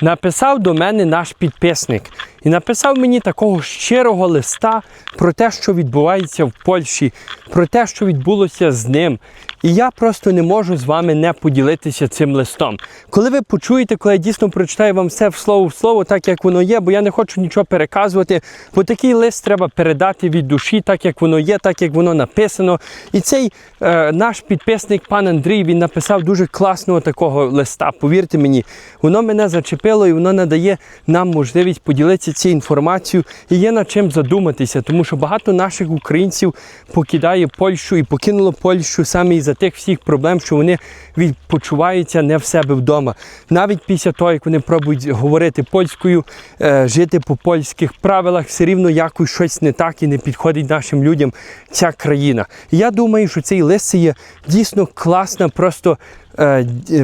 Написав до мене наш підписник і написав мені такого щирого листа про те, що відбувається в Польщі, про те, що відбулося з ним. І я просто не можу з вами не поділитися цим листом. Коли ви почуєте, коли я дійсно прочитаю вам все в слово в слово, так як воно є, бо я не хочу нічого переказувати, бо такий лист треба передати від душі, так як воно є, так як воно написано. І цей е, наш підписник, пан Андрій, він написав дуже класного такого листа. Повірте мені, воно мене зачепило і воно надає нам можливість поділитися цією інформацією. І є над чим задуматися, тому що багато наших українців покидає Польщу і покинуло Польщу саме із-за тих всіх проблем, що вони відпочиваються не в себе вдома. Навіть після того, як вони пробують говорити польською, е, жити по польських правилах, все рівно якось щось не так і не підходить нашим людям ця країна. І я думаю, що цей лист є дійсно класна, просто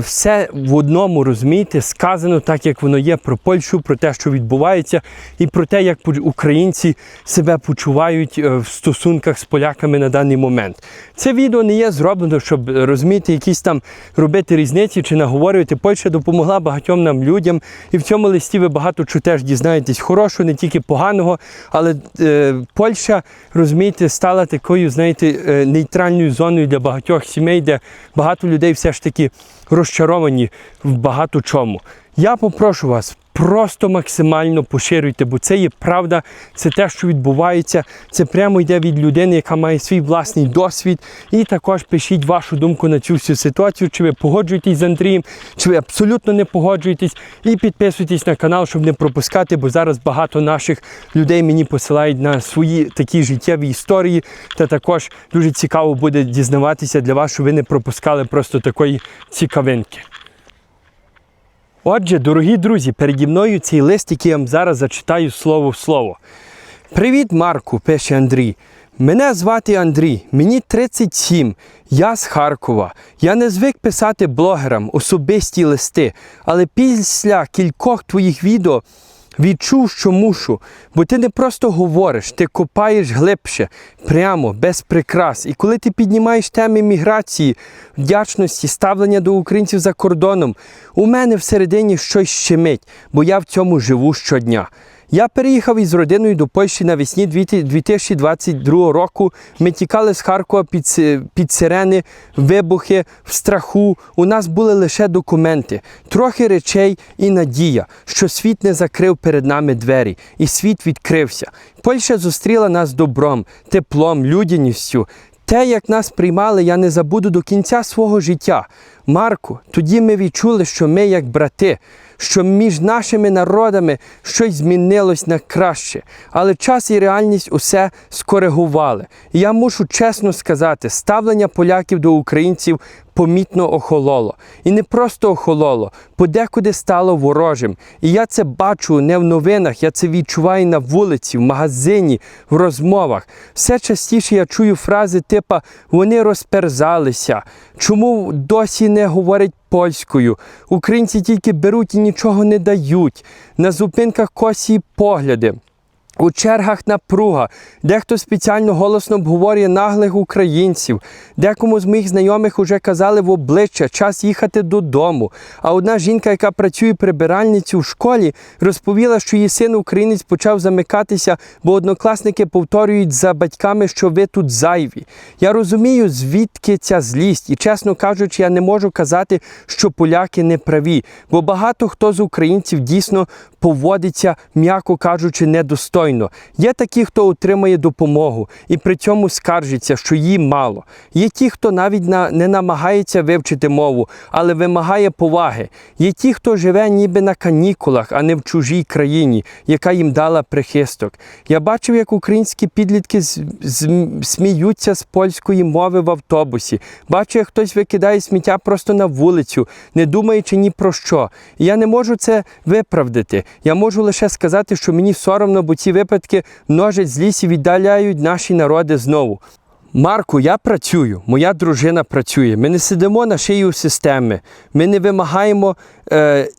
все в одному розумієте, сказано так, як воно є про Польщу, про те, що відбувається, і про те, як українці себе почувають е, в стосунках з поляками на даний момент. Це відео не є зроблено, щоб е, розуміти, якісь там робити різниці чи наговорювати. Польща допомогла багатьом нам людям, і в цьому листі ви багато чого теж дізнаєтесь хорошого, не тільки поганого, але е, Польща, розумієте, стала такою, знаєте, е, нейтральною зоною для багатьох сімей, де багато людей все ж таки розчаровані в багато чому. Я попрошу вас. Просто максимально поширюйте, бо це є правда, це те, що відбувається. Це прямо йде від людини, яка має свій власний досвід. І також пишіть вашу думку на цю всю ситуацію, чи ви погоджуєтесь з Андрієм, чи ви абсолютно не погоджуєтесь. І підписуйтесь на канал, щоб не пропускати, бо зараз багато наших людей мені посилають на свої такі життєві історії. Та також дуже цікаво буде дізнаватися для вас, щоб ви не пропускали просто такої цікавинки. Отже, дорогі друзі, переді мною цей лист, який я вам зараз зачитаю слово в слово. Привіт, Марку, пише Андрій. Мене звати Андрій, мені 37, я з Харкова. Я не звик писати блогерам особисті листи, але після кількох твоїх відео відчув, що мушу, бо ти не просто говориш, ти копаєш глибше, прямо, без прикрас. І коли ти піднімаєш теми міграції, вдячності, ставлення до українців за кордоном, у мене всередині щось щемить, бо я в цьому живу щодня. Я переїхав із родиною до Польщі навесні 2022 року. Ми тікали з Харкова під, під сирени, вибухи, в страху. У нас були лише документи, трохи речей і надія, що світ не закрив перед нами двері, і світ відкрився. Польща зустріла нас добром, теплом, людяністю. Те, як нас приймали, я не забуду до кінця свого життя. Марку, тоді ми відчули, що ми як брати, що між нашими народами щось змінилось на краще. Але час і реальність усе скоригували. І я мушу чесно сказати, ставлення поляків до українців помітно охололо. І не просто охололо, подекуди стало ворожим. І я це бачу не в новинах, я це відчуваю на вулиці, в магазині, в розмовах. Все частіше я чую фрази типа вони розперзалися. Чому досі не говорять польською? Українці тільки беруть і нічого не дають. На зупинках косі погляди. У чергах напруга, дехто спеціально голосно обговорює наглих українців, декому з моїх знайомих уже казали в обличчя час їхати додому. А одна жінка, яка працює прибиральницю в школі, розповіла, що її син українець почав замикатися, бо однокласники повторюють за батьками, що ви тут зайві. Я розумію, звідки ця злість, і чесно кажучи, я не можу казати, що поляки не праві, бо багато хто з українців дійсно поводиться, м'яко кажучи, недостойно. Є такі, хто отримує допомогу і при цьому скаржиться, що їм мало. Є ті, хто навіть на, не намагається вивчити мову, але вимагає поваги. Є ті, хто живе ніби на канікулах, а не в чужій країні, яка їм дала прихисток. Я бачив, як українські підлітки сміються з польської мови в автобусі. Бачу, як хтось викидає сміття просто на вулицю, не думаючи ні про що. І я не можу це виправдати. Я можу лише сказати, що мені соромно, бо ці випадки множать злість і віддаляють наші народи знову. Марку, я працюю, моя дружина працює. Ми не сидимо на шиї у системи. Ми не вимагаємо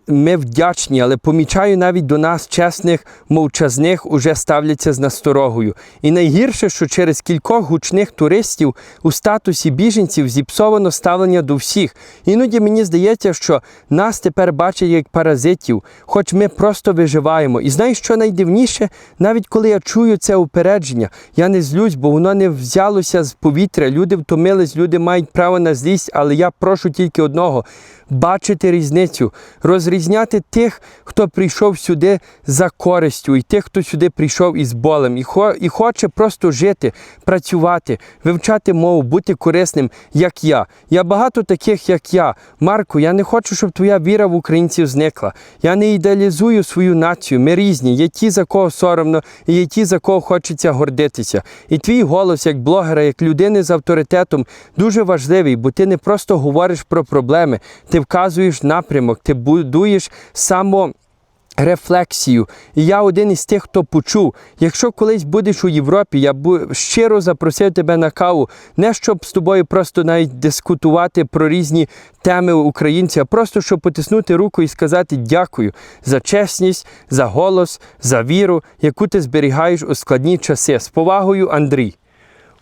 ми вдячні, але помічаю навіть до нас чесних, мовчазних уже ставляться з насторогою. І найгірше, що через кількох гучних туристів у статусі біженців зіпсовано ставлення до всіх. Іноді мені здається, що нас тепер бачать як паразитів, хоч ми просто виживаємо. І знаєш, що найдивніше? Навіть коли я чую це упередження, я не злюсь, бо воно не взялося з повітря. Люди втомились, люди мають право на злість, але я прошу тільки одного. Бачити різницю, розрізняти тих, хто прийшов сюди за користю, і тих, хто сюди прийшов із болем, і, хо, і хоче просто жити, працювати, вивчати мову, бути корисним, як я. Я багато таких, як я. Марко, я не хочу, щоб твоя віра в українців зникла. Я не ідеалізую свою націю. Ми різні. Є ті, за кого соромно, і є ті, за кого хочеться гордитися. І твій голос, як блогера, як людини з авторитетом, дуже важливий, бо ти не просто говориш про проблеми, ти вказуєш напрямок, ти будуєш само. Рефлексію. І я один із тих, хто почув. Якщо колись будеш у Європі, я бу щиро запросив тебе на каву, не щоб з тобою просто навіть дискутувати про різні теми українців, а просто щоб потиснути руку і сказати дякую за чесність, за голос, за віру, яку ти зберігаєш у складні часи. З повагою, Андрій.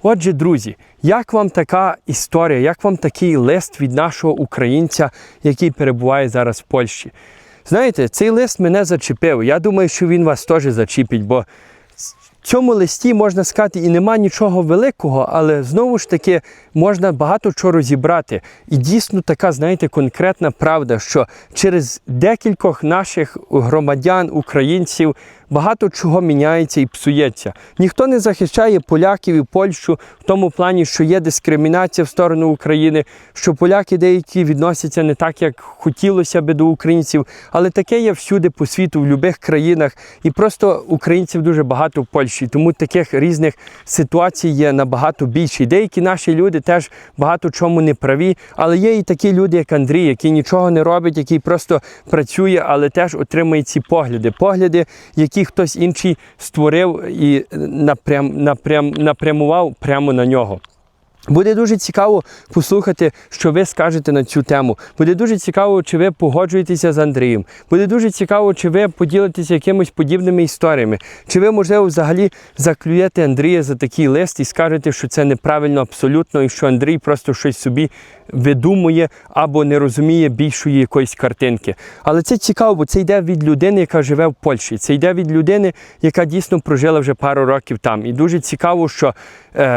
Отже, друзі, як вам така історія, як вам такий лист від нашого українця, який перебуває зараз в Польщі? Знаєте, цей лист мене зачепив. Я думаю, що він вас теж зачіпить, бо цьому листі можна сказати, і нема нічого великого, але знову ж таки можна багато чого розібрати. І дійсно така, знаєте, конкретна правда, що через декількох наших громадян, українців, багато чого міняється і псується. Ніхто не захищає поляків і Польщу в тому плані, що є дискримінація в сторону України, що поляки деякі відносяться не так, як хотілося би до українців, але таке є всюди по світу, в будь-яких країнах. І просто українців дуже багато в Польщі. Тому таких різних ситуацій є набагато більше. Деякі наші люди теж багато чому не праві, але є і такі люди, як Андрій, який нічого не робить, який просто працює, але теж отримує ці погляди. Погляди, які хтось інший створив і напрям, напрям, напрямував прямо на нього. Буде дуже цікаво послухати, що ви скажете на цю тему. Буде дуже цікаво, чи ви погоджуєтеся з Андрієм. Буде дуже цікаво, чи ви поділитеся якимись подібними історіями. Чи ви, можливо, взагалі заклюєте Андрія за такий лист і скажете, що це неправильно абсолютно, і що Андрій просто щось собі видумує або не розуміє більшої якоїсь картинки. Але це цікаво, бо це йде від людини, яка живе в Польщі. Це йде від людини, яка дійсно прожила вже пару років там. І дуже цікаво, що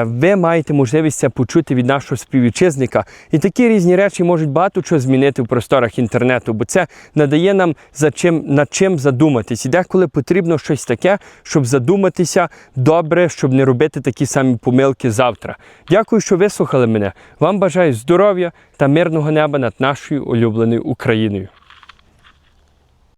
ви маєте можливість це почути від нашого співвітчизника. І такі різні речі можуть багато чого змінити в просторах інтернету, бо це надає нам за чим над чим задуматись. І деколи потрібно щось таке, щоб задуматися добре, щоб не робити такі самі помилки завтра. Дякую, що вислухали мене. Вам бажаю здоров'я та мирного неба над нашою улюбленою Україною.